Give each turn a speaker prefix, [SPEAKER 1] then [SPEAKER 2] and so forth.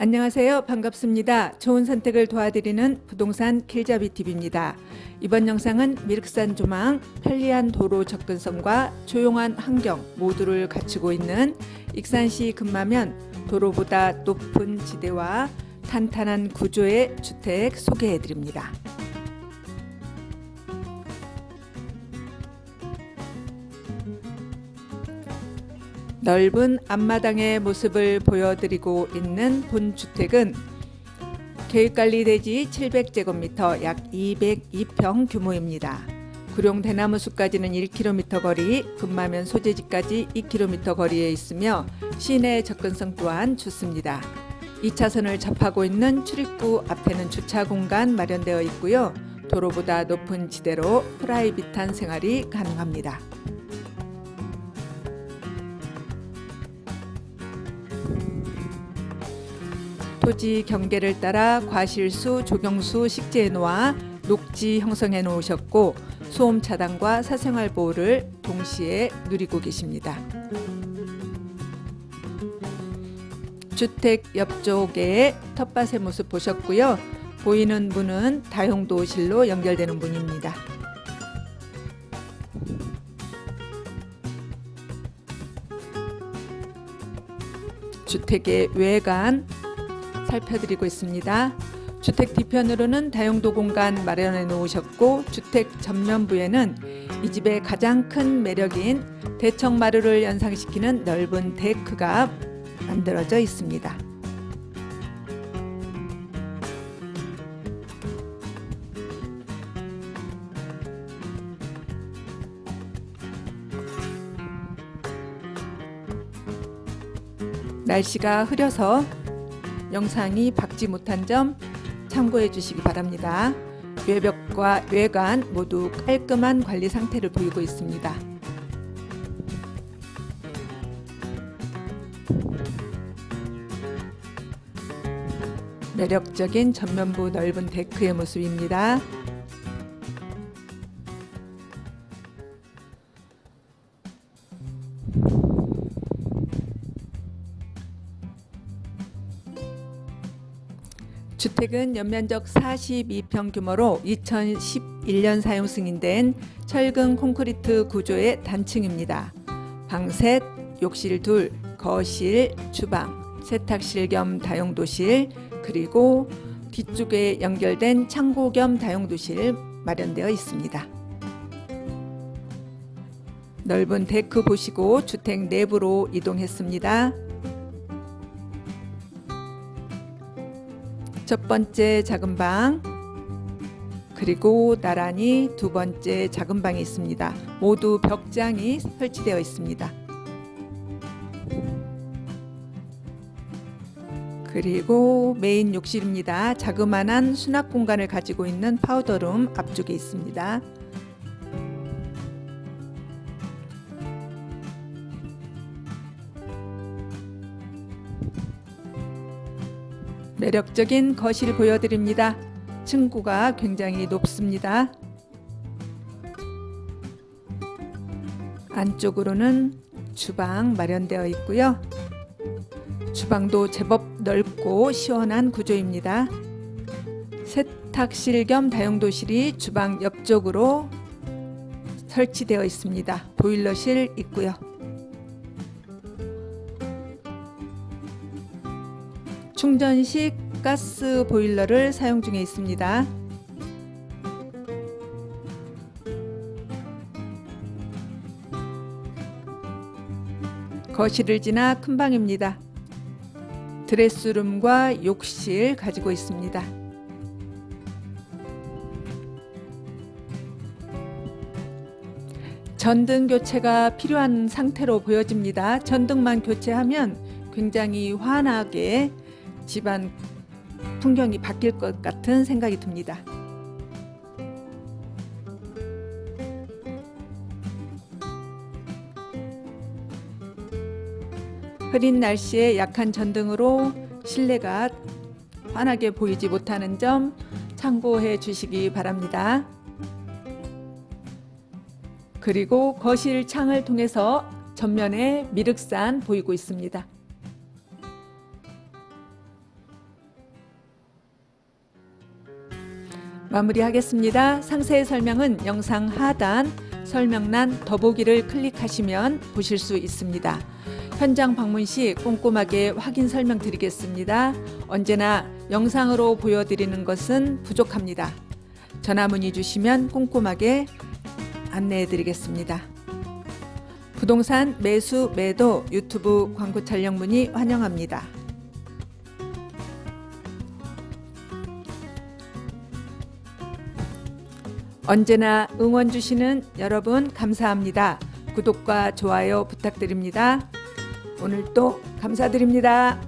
[SPEAKER 1] 안녕하세요. 반갑습니다. 좋은 선택을 도와드리는 부동산 킬자비 TV입니다. 이번 영상은 미륵산 조망, 편리한 도로 접근성과 조용한 환경 모두를 갖추고 있는 익산시 금마면 도로보다 높은 지대와 탄탄한 구조의 주택 소개해 드립니다. 넓은 앞마당의 모습을 보여드리고 있는 본 주택은 계획관리대지 700제곱미터 약 202평 규모입니다. 구룡 대나무 숲까지는 1km 거리, 금마면 소재지까지 2km 거리에 있으며 시내 접근성 또한 좋습니다. 2차선을 접하고 있는 출입구 앞에는 주차 공간 마련되어 있고요. 도로보다 높은 지대로 프라이빗한 생활이 가능합니다. 토지 경계를 따라 과실수, 조경수 식재해 놓아 녹지 형성해 놓으셨고 소음 차단과 사생활 보호를 동시에 누리고 계십니다. 주택 옆쪽에 텃밭의 모습 보셨고요. 보이는 문은 다용도실로 연결되는 문입니다. 주택의 외관 살펴드리고 있습니다. 주택 뒤편으로는 다용도 공간 마련해 놓으셨고 주택 전면부에는 이 집의 가장 큰 매력인 대청 마루를 연상시키는 넓은 데크가 만들어져 있습니다. 날씨가 흐려서 영상이 박지 못한 점 참고해 주시기 바랍니다. 외벽과 외관 모두 깔끔한 관리 상태를 보이고 있습니다. 매력적인 전면부 넓은 데크의 모습입니다. 주택은 연면적 42평 규모로 2011년 사용 승인된 철근 콘크리트 구조의 단층입니다. 방 셋, 욕실 둘, 거실, 주방, 세탁실 겸 다용도실, 그리고 뒤쪽에 연결된 창고 겸 다용도실 마련되어 있습니다. 넓은 데크 보시고 주택 내부로 이동했습니다. 첫 번째 작은 방 그리고 나란히 두 번째 작은 방이 있습니다. 모두 벽장이 설치되어 있습니다. 그리고 메인 욕실입니다. 자그마한 수납 공간을 가지고 있는 파우더룸 앞쪽에 있습니다. 매력적인 거실 보여드립니다. 층고가 굉장히 높습니다. 안쪽으로는 주방 마련되어 있고요. 주방도 제법 넓고 시원한 구조입니다. 세탁실 겸 다용도실이 주방 옆쪽으로 설치되어 있습니다. 보일러실 있고요. 충전식 가스 보일러를 사용 중에 있습니다. 거실을 지나 큰 방입니다. 드레스룸과 욕실 가지고 있습니다. 전등 교체가 필요한 상태로 보여집니다. 전등만 교체하면 굉장히 환하게 집안 풍경이 바뀔 것 같은 생각이 듭니다. 흐린 날씨에 약한 전등으로 실내가 환하게 보이지 못하는 점 참고해 주시기 바랍니다. 그리고 거실 창을 통해서 전면에 미륵산 보이고 있습니다. 마무리하겠습니다. 상세의 설명은 영상 하단 설명란 더보기를 클릭하시면 보실 수 있습니다. 현장 방문 시 꼼꼼하게 확인 설명 드리겠습니다. 언제나 영상으로 보여드리는 것은 부족합니다. 전화 문의 주시면 꼼꼼하게 안내해 드리겠습니다. 부동산 매수 매도 유튜브 광고 촬영 문의 환영합니다. 언제나 응원 주시는 여러분 감사합니다. 구독과 좋아요 부탁드립니다. 오늘 또 감사드립니다.